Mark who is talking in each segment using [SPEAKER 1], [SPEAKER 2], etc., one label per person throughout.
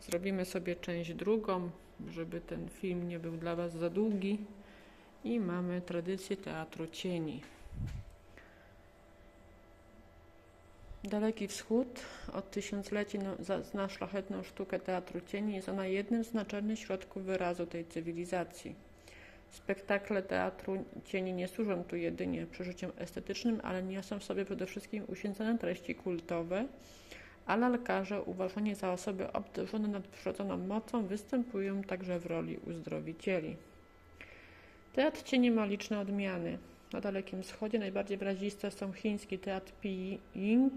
[SPEAKER 1] Zrobimy sobie część drugą, żeby ten film nie był dla Was za długi. I mamy tradycję teatru cieni. Daleki Wschód od tysiącleci no- zna szlachetną sztukę teatru cieni. Jest ona jednym z naczelnych środków wyrazu tej cywilizacji. Spektakle teatru cieni nie służą tu jedynie przeżyciom estetycznym, ale niosą w sobie przede wszystkim uświęcone treści kultowe, a lalkarze, uważani za osoby obdarzone nadprzyrodzoną mocą, występują także w roli uzdrowicieli. Teatr cieni ma liczne odmiany. Na Dalekim Wschodzie najbardziej wyraziste są chiński teatr Piying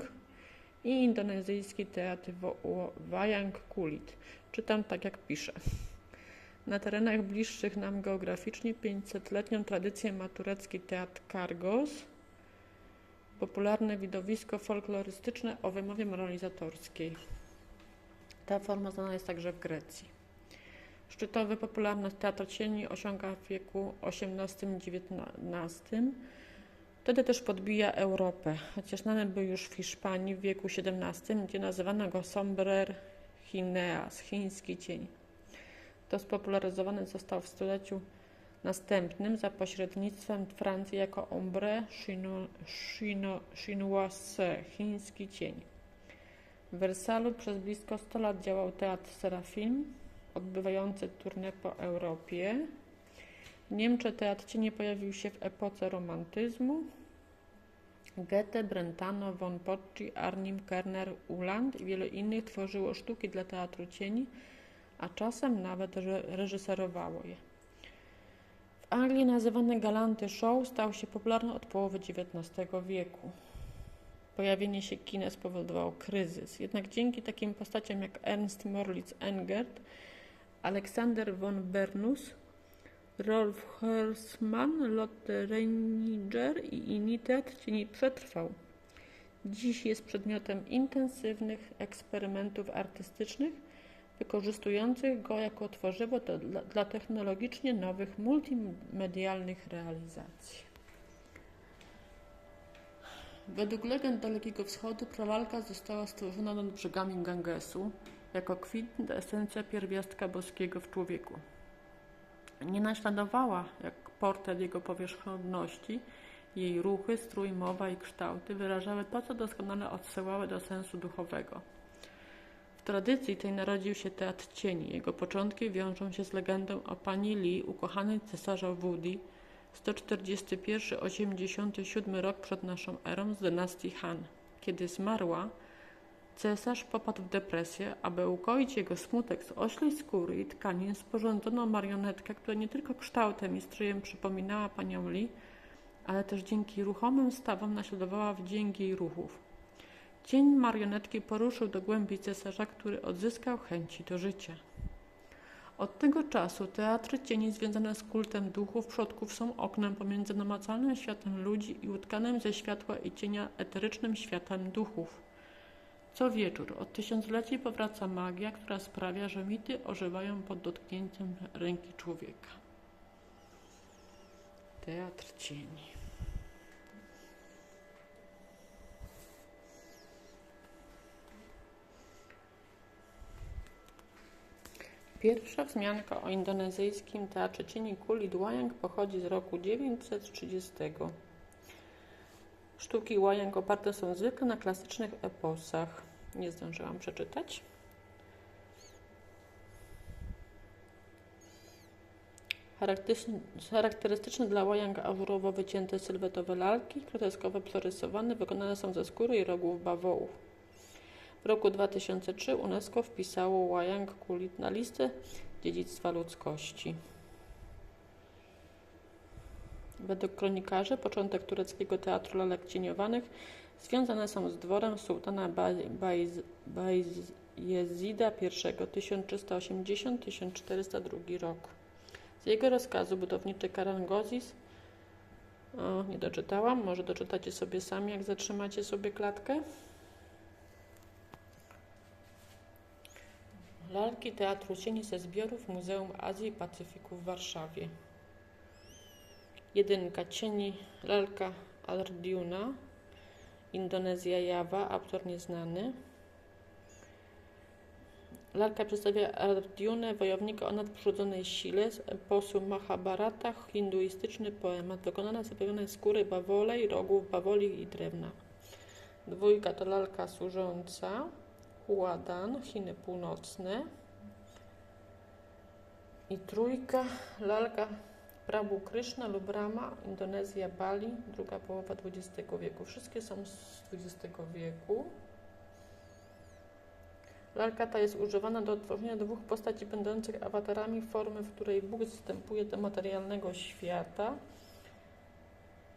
[SPEAKER 1] i indonezyjski teatr Wayang Kulit. Czytam tak, jak piszę. Na terenach bliższych nam geograficznie 500-letnią tradycję ma turecki teatr Kargos, popularne widowisko folklorystyczne o wymowie moralizatorskiej. Ta forma znana jest także w Grecji. Szczytowy popularność teatru cieni osiąga w wieku XVIII-XIX. Wtedy też podbija Europę, chociaż znany był już w Hiszpanii w wieku XVII, gdzie nazywano go sombrer chineas, chiński cień. To spopularyzowany został w stuleciu następnym za pośrednictwem Francji jako ombre chino, chino, chinoise, chiński cień. W Wersalu przez blisko 100 lat działał teatr Serafim, odbywający tournée po Europie. W Niemczech teatr cieni pojawił się w epoce romantyzmu. Goethe, Brentano, von Pocci, Arnim, Kerner, Uland i wielu innych tworzyło sztuki dla teatru cieni, a czasem nawet re- reżyserowało je. Anglii nazywany galanty show stał się popularny od połowy XIX wieku. Pojawienie się kina spowodowało kryzys, jednak dzięki takim postaciom jak Ernst Morlitz Engert, Alexander von Bernus, Rolf Hersmann, Lotte Reininger i inni teatr cieni przetrwał. Dziś jest przedmiotem intensywnych eksperymentów artystycznych, wykorzystujących go jako tworzywo do, dla, dla technologicznie nowych, multimedialnych realizacji. Według legend Dalekiego Wschodu pralalka została stworzona nad brzegami Gangesu jako kwintesencja pierwiastka boskiego w człowieku. Nie naśladowała, jak portret jego powierzchowności, jej ruchy, strój, mowa i kształty wyrażały to, co doskonale odsyłały do sensu duchowego. Tradycji tej narodził się teatr cieni. Jego początki wiążą się z legendą o pani Li, ukochanej cesarza Wudi, 141-87 rok przed naszą erą z dynastii Han. Kiedy zmarła, cesarz popadł w depresję. Aby ukoić jego smutek z oślej skóry i tkanin, sporządzono marionetkę, która nie tylko kształtem i strójem przypominała panią Li, ale też dzięki ruchomym stawom naśladowała wdzięki jej ruchów. Cień marionetki poruszył do głębi cesarza, który odzyskał chęci do życia. Od tego czasu teatry cieni związane z kultem duchów przodków są oknem pomiędzy namacalnym światem ludzi i utkanym ze światła i cienia eterycznym światem duchów. Co wieczór od tysiącleci powraca magia, która sprawia, że mity ożywają pod dotknięciem ręki człowieka. Teatr cieni. Pierwsza wzmianka o indonezyjskim teatrze cieni kuli Dwayang pochodzi z roku 930. Sztuki Wayang oparte są zwykle na klasycznych eposach. Nie zdążyłam przeczytać. Charakterystyczne, dla Wayang ażurowo wycięte sylwetowe lalki, groteskowo przerysowane, wykonane są ze skóry i rogów bawołów. W roku 2003 UNESCO wpisało Wayang Kulit na listę dziedzictwa ludzkości. Według kronikarzy początek tureckiego teatru lalek cieniowanych związane są z dworem sułtana Bajezida I 1380-1402 rok. Z jego rozkazu budowniczy Karangozis o, nie doczytałam, może doczytacie sobie sami, jak zatrzymacie sobie klatkę. Lalki Teatru Cieni ze zbiorów Muzeum Azji i Pacyfiku w Warszawie. Jedynka Cieni Lalka Ardiuna Indonezja Jawa, autor nieznany. Lalka przedstawia Arjunę, wojownika o nadprzyrodzonej sile z eposu Mahabharata, hinduistyczny poemat, wykonana z zapewionej skóry bawolej, rogów bawoli i drewna. Dwójka to lalka służąca, Huadan, Chiny Północne. I trójka, lalka Prabhu Krishna lub Rama, Indonezja, Bali, druga połowa XX wieku. Wszystkie są z XX wieku. Lalka ta jest używana do tworzenia dwóch postaci będących awatarami formy, w której Bóg zstępuje do materialnego świata.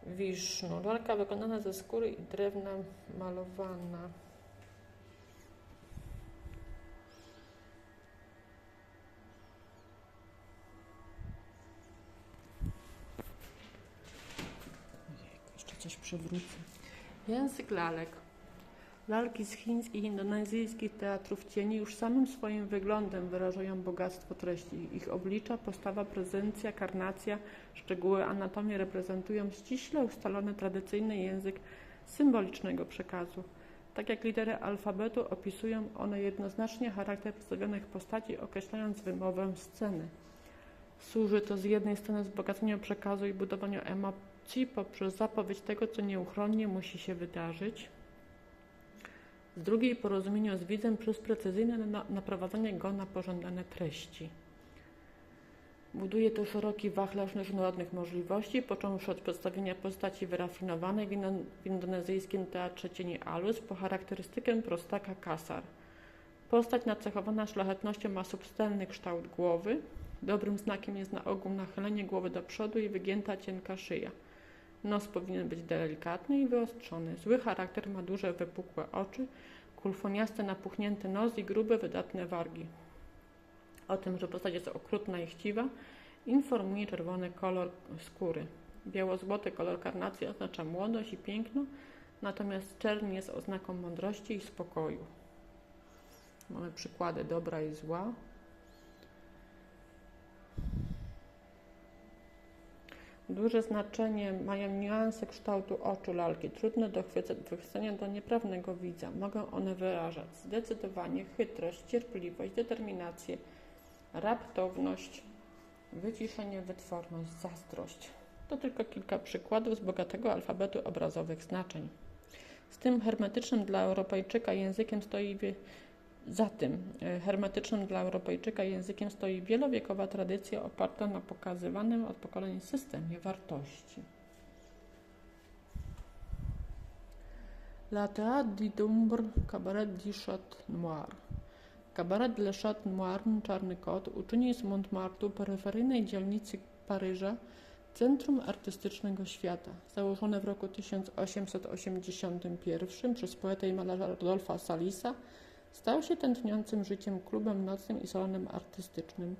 [SPEAKER 1] Wisznu. Lalka wykonana ze skóry i drewna malowana. Jeszcze coś przewrócę. Język lalek. Lalki z chińskich i indonezyjskich teatrów cieni już samym swoim wyglądem wyrażają bogactwo treści. Ich oblicza, postawa, prezencja, karnacja, szczegóły anatomii reprezentują ściśle ustalony tradycyjny język symbolicznego przekazu. Tak jak litery alfabetu opisują one jednoznacznie charakter przedstawionych postaci, określając wymowę sceny. Służy to z jednej strony wzbogaceniu przekazu i budowaniu emocji poprzez zapowiedź tego, co nieuchronnie musi się wydarzyć, z drugiej porozumieniu z widzem przez precyzyjne na- naprowadzenie go na pożądane treści. Buduje to szeroki wachlarz różnorodnych możliwości, począwszy od przedstawienia postaci wyrafinowanej w, w indonezyjskim teatrze cieni Alus po charakterystykę prostaka Kasar. Postać nacechowana szlachetnością ma subtelny kształt głowy. Dobrym znakiem jest na ogół nachylenie głowy do przodu i wygięta cienka szyja. Nos powinien być delikatny i wyostrzony. Zły charakter ma duże, wypukłe oczy, kulfoniaste, napuchnięty nos i grube, wydatne wargi. O tym, że postać jest okrutna i chciwa, informuje czerwony kolor skóry. Biało-złoty kolor karnacji oznacza młodość i piękno, natomiast czerń jest oznaką mądrości i spokoju. Mamy przykłady dobra i zła. Duże znaczenie mają niuanse kształtu oczu lalki, trudne do chwyce- wychwycenia do nieprawnego widza. Mogą one wyrażać zdecydowanie chytrość, cierpliwość, determinację, raptowność, wyciszenie, wytworność, zazdrość. To tylko kilka przykładów z bogatego alfabetu obrazowych znaczeń. Z tym hermetycznym dla Europejczyka językiem stoi za tym e, hermetycznym dla Europejczyka językiem stoi wielowiekowa tradycja oparta na pokazywanym od pokoleń systemie wartości. La Théâtre du Dumbre, Cabaret du Chat Noir. Kabaret Le Chat Noir, Czarny Kot, uczyni z Montmartru, peryferyjnej dzielnicy Paryża, centrum artystycznego świata. Założone w roku 1881 przez poetę i malarza Rodolfa Salisa, stał się tętniącym życiem klubem nocnym i salonem artystycznym.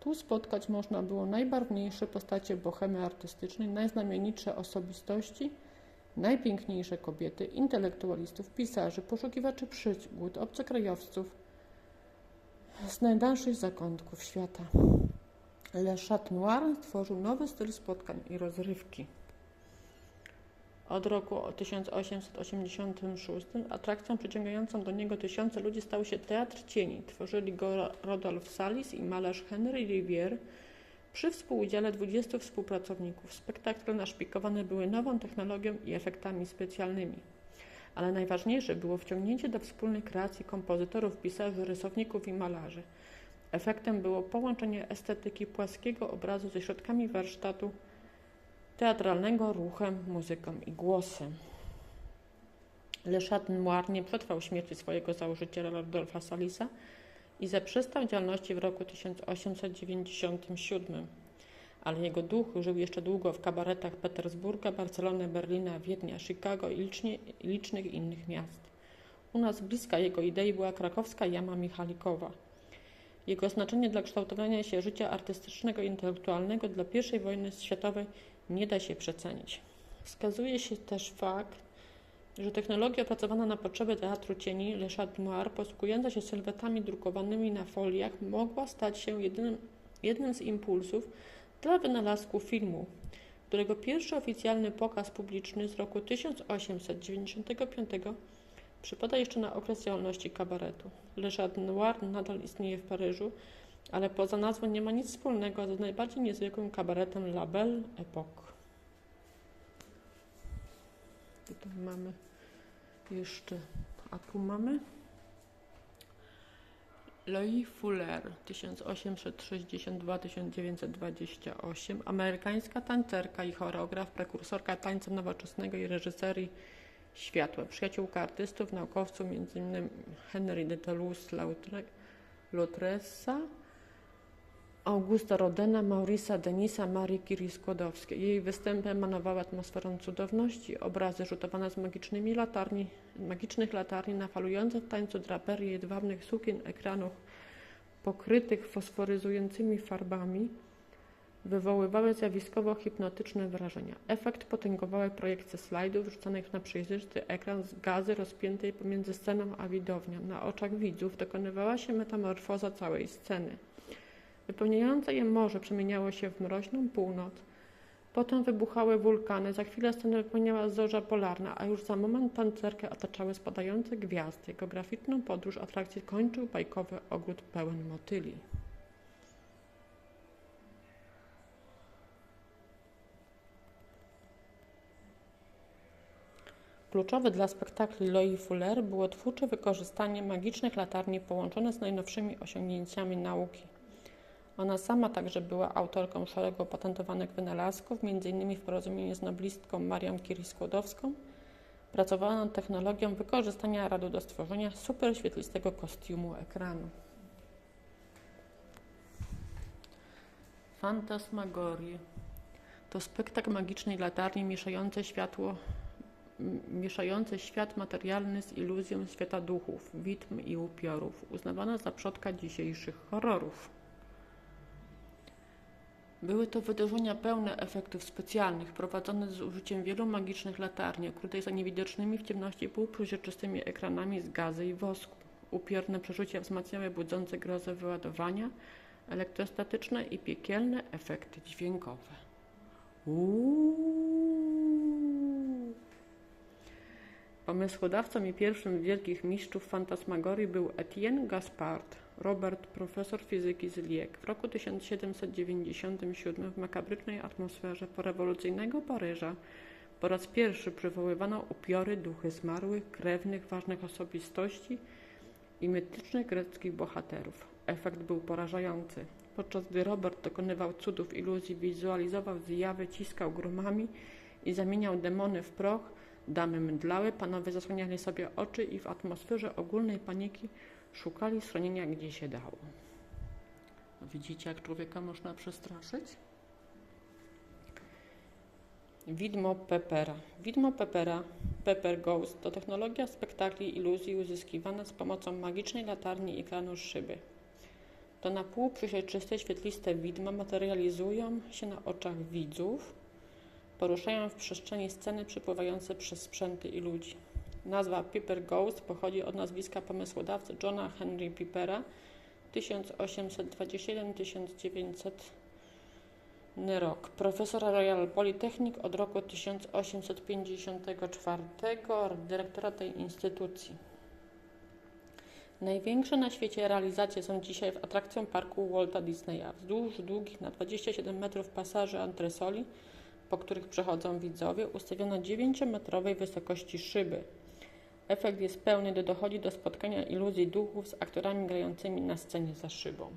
[SPEAKER 1] Tu spotkać można było najbarwniejsze postacie bohemy artystycznej, najznamienitsze osobistości, najpiękniejsze kobiety, intelektualistów, pisarzy, poszukiwaczy przygód, obcokrajowców z najdalszych zakątków świata. Le Chat Noir stworzył nowy styl spotkań i rozrywki. Od roku 1886 atrakcją przyciągającą do niego tysiące ludzi stał się Teatr Cieni. Tworzyli go Rodolphe Salis i malarz Henry Rivière przy współudziale 20 współpracowników. Spektakle naszpikowane były nową technologią i efektami specjalnymi. Ale najważniejsze było wciągnięcie do wspólnej kreacji kompozytorów, pisarzy, rysowników i malarzy. Efektem było połączenie estetyki płaskiego obrazu ze środkami warsztatu teatralnego, ruchem, muzyką i głosem. Le Chat Noir nie przetrwał śmierci swojego założyciela Rodolfa Salisa i zaprzestał działalności w roku 1897, ale jego duch żył jeszcze długo w kabaretach Petersburga, Barcelony, Berlina, Wiednia, Chicago i licznie, licznych innych miast. U nas bliska jego idei była krakowska Jama Michalikowa. Jego znaczenie dla kształtowania się życia artystycznego i intelektualnego dla I wojny światowej nie da się przecenić. Wskazuje się też fakt, że technologia opracowana na potrzeby teatru cieni Le Chat Noir, posługująca się sylwetami drukowanymi na foliach, mogła stać się jedynym, jednym z impulsów dla wynalazku filmu, którego pierwszy oficjalny pokaz publiczny z roku 1895 Przypada jeszcze na okres działalności kabaretu. Le Chat Noir nadal istnieje w Paryżu, ale poza nazwą nie ma nic wspólnego z najbardziej niezwykłym kabaretem La Belle Époque. Tutaj mamy jeszcze, a tu mamy Lois Fuller 1862-1928, amerykańska tancerka i choreograf, prekursorka tańca nowoczesnego i reżyserii światła, przyjaciółka artystów, naukowców, m.in. Henry de Toulouse-Lautressa, Augusta Rodena, Maurisa Denisa, Marii Curie Skłodowskiej. Jej występy emanowały atmosferą cudowności, obrazy rzutowane z magicznymi latarni, magicznych latarni na falujące w tańcu draperii jedwabnych sukien ekranów pokrytych fosforyzującymi farbami wywoływały zjawiskowo hipnotyczne wrażenia. Efekt potęgowały projekcje slajdów rzucanych na przejrzysty ekran z gazy rozpiętej pomiędzy sceną a widownią. Na oczach widzów dokonywała się metamorfoza całej sceny. Wypełniające je morze przemieniało się w mroźną północ. Potem wybuchały wulkany, za chwilę scenę wypełniała zorza polarna, a już za moment tancerkę otaczały spadające gwiazdy. Geograficzną podróż atrakcji kończył bajkowy ogród pełen motyli. Kluczowe dla spektakli Loi Fuller było twórcze wykorzystanie magicznych latarni połączone z najnowszymi osiągnięciami nauki. Ona sama także była autorką szeregu opatentowanych wynalazków, m.in. w porozumieniu z noblistką Marią Curie-Skłodowską. Pracowała nad technologią wykorzystania radu do stworzenia superświetlistego kostiumu ekranu. Fantasmagorie to spektakl magicznej latarni mieszające światło mieszające świat materialny z iluzją świata duchów, widm i upiorów, uznawana za przodka dzisiejszych horrorów. Były to wydarzenia pełne efektów specjalnych, prowadzone z użyciem wielu magicznych latarni, ukrytej za niewidocznymi w ciemności półprzeźroczystymi ekranami z gazy i wosku. Upiorne przerzucia wzmacniały budzące grozę wyładowania, elektrostatyczne i piekielne efekty dźwiękowe. Uuu. Pomysłodawcą i pierwszym z wielkich mistrzów fantasmagorii był Etienne Gaspard, Robert, profesor fizyki z Liek. W roku 1797 w makabrycznej atmosferze porewolucyjnego Paryża po raz pierwszy przywoływano upiory, duchy zmarłych, krewnych, ważnych osobistości i mitycznych greckich bohaterów. Efekt był porażający. Podczas gdy Robert dokonywał cudów iluzji, wizualizował zjawy, ciskał grumami i zamieniał demony w proch, damy mdlały, panowie zasłaniali sobie oczy i w atmosferze ogólnej paniki szukali schronienia gdzie się dało. Widzicie, jak człowieka można przestraszyć? Widmo Pepera. Widmo Pepera, Pepper Ghost, to technologia spektakli iluzji uzyskiwana z pomocą magicznej latarni i ekranu szyby. To na pół przeźroczyste, świetliste widma materializują się na oczach widzów, poruszają w przestrzeni sceny przepływające przez sprzęty i ludzi. Nazwa Piper Ghost pochodzi od nazwiska pomysłodawcy Johna Henry Pipera 1827-1900 rok. Profesora Royal Polytechnic od roku 1854, dyrektora tej instytucji. Największe na świecie realizacje są dzisiaj w atrakcją parku Walta Disneya. Wzdłuż długich na 27 metrów pasaży antresoli, po których przechodzą widzowie, ustawiono 9-metrowej wysokości szyby. Efekt jest pełny, gdy dochodzi do spotkania iluzji duchów z aktorami grającymi na scenie za szybą.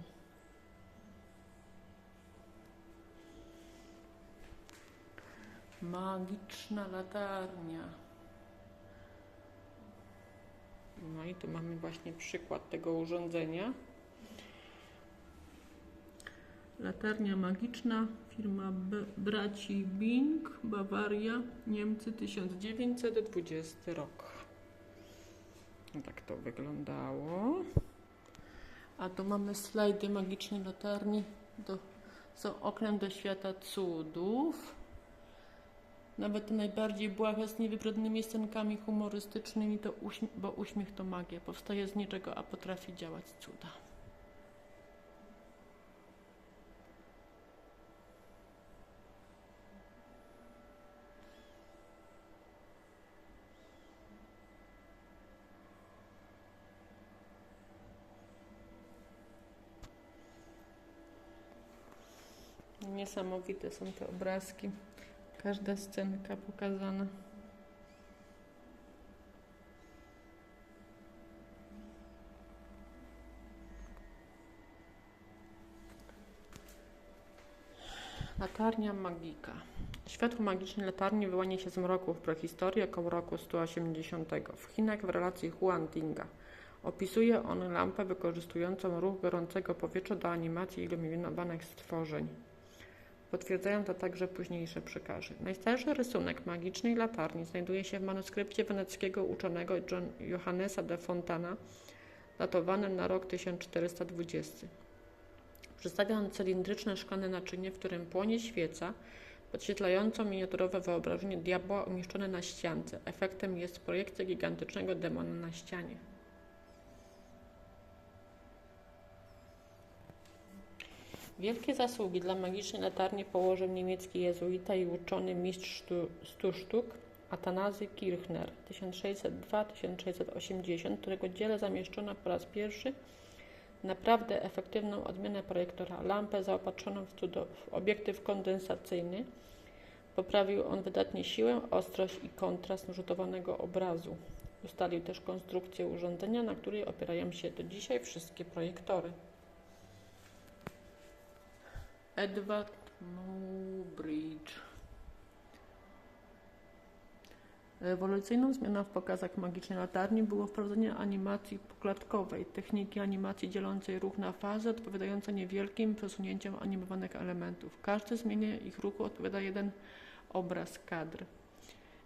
[SPEAKER 1] Magiczna latarnia. No i tu mamy właśnie przykład tego urządzenia. Latarnia magiczna, firma B braci Bing, Bawaria, Niemcy, 1920 rok. Tak to wyglądało. A tu mamy slajdy magicznej latarni. Do, są oknem do świata cudów. Nawet te najbardziej błahe z niewybrednymi scenkami humorystycznymi, to bo uśmiech to magia. Powstaje z niczego, a potrafi działać cuda. Niesamowite są te obrazki. Każda scenka pokazana. Latarnia magika. Światło magiczne latarni wyłania się z mroku w prehistorii około roku 180 w Chinach w relacji Huantinga. Opisuje on lampę wykorzystującą ruch gorącego powietrza do animacji iluminowanych stworzeń. Potwierdzają to także późniejsze przekazy. Najstarszy rysunek magicznej latarni znajduje się w manuskrypcie weneckiego uczonego John Johannesa de Fontana, datowanym na rok 1420. Przedstawia on cylindryczne szklane naczynie, w którym płonie świeca, podświetlającą miniaturowe wyobrażenie diabła umieszczone na ściance. Efektem jest projekcja gigantycznego demona na ścianie. Wielkie zasługi dla magicznej latarni położył niemiecki jezuita i uczony mistrz stu sztuk Atanazy Kirchner 1602-1680, którego dziele zamieszczono po raz pierwszy naprawdę efektywną odmianę projektora, lampę zaopatrzoną w, w obiektyw kondensacyjny. Poprawił on wydatnie siłę, ostrość i kontrast rzutowanego obrazu. Ustalił też konstrukcję urządzenia, na której opierają się do dzisiaj wszystkie projektory. Edward Muybridge. Rewolucyjną zmianą w pokazach magicznej latarni było wprowadzenie animacji poklatkowej, techniki animacji dzielącej ruch na fazy, odpowiadające niewielkim przesunięciom animowanych elementów. Każdy zmianie ich ruchu odpowiada jeden obraz kadr.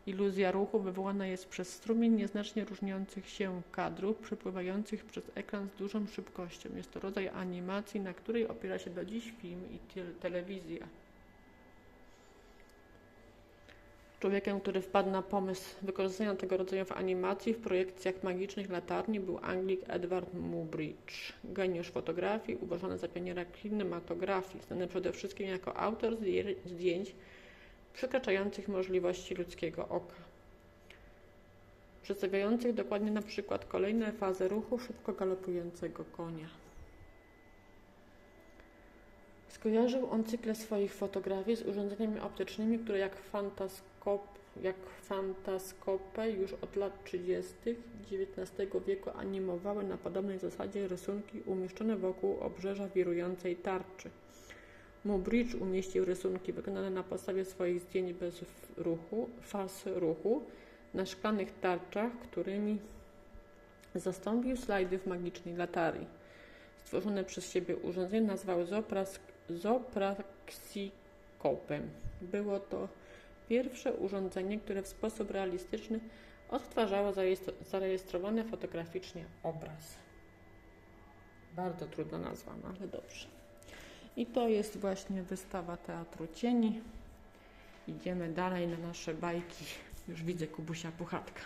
[SPEAKER 1] Iluzja ruchu wywołana jest przez strumień nieznacznie różniących się kadrów przepływających przez ekran z dużą szybkością. Jest to rodzaj animacji, na której opiera się do dziś film i te telewizja. Człowiekiem, który wpadł na pomysł wykorzystania tego rodzaju w animacji w projekcjach magicznych latarni był Anglik Edward Muybridge, geniusz fotografii, uważany za pioniera kinematografii, znany przede wszystkim jako autor zdjęć przekraczających możliwości ludzkiego oka, przedstawiających dokładnie na przykład kolejne fazy ruchu szybko galopującego konia. Skojarzył on cykle swoich fotografii z urządzeniami optycznymi, które jak, fantaskop, jak fantaskopę już od lat 30. XIX wieku animowały na podobnej zasadzie rysunki umieszczone wokół obrzeża wirującej tarczy. Muybridge umieścił rysunki wykonane na podstawie swoich zdjęć bez ruchu, faz ruchu na szklanych tarczach, którymi zastąpił slajdy w magicznej latarii. Stworzone przez siebie urządzenie nazwał zopraxikopem. Było to pierwsze urządzenie, które w sposób realistyczny odtwarzało zarejestrowany fotograficznie obraz. Bardzo trudna nazwa, no ale dobrze. I to jest właśnie wystawa Teatru Cieni. Idziemy dalej na nasze bajki. Już widzę Kubusia Puchatka.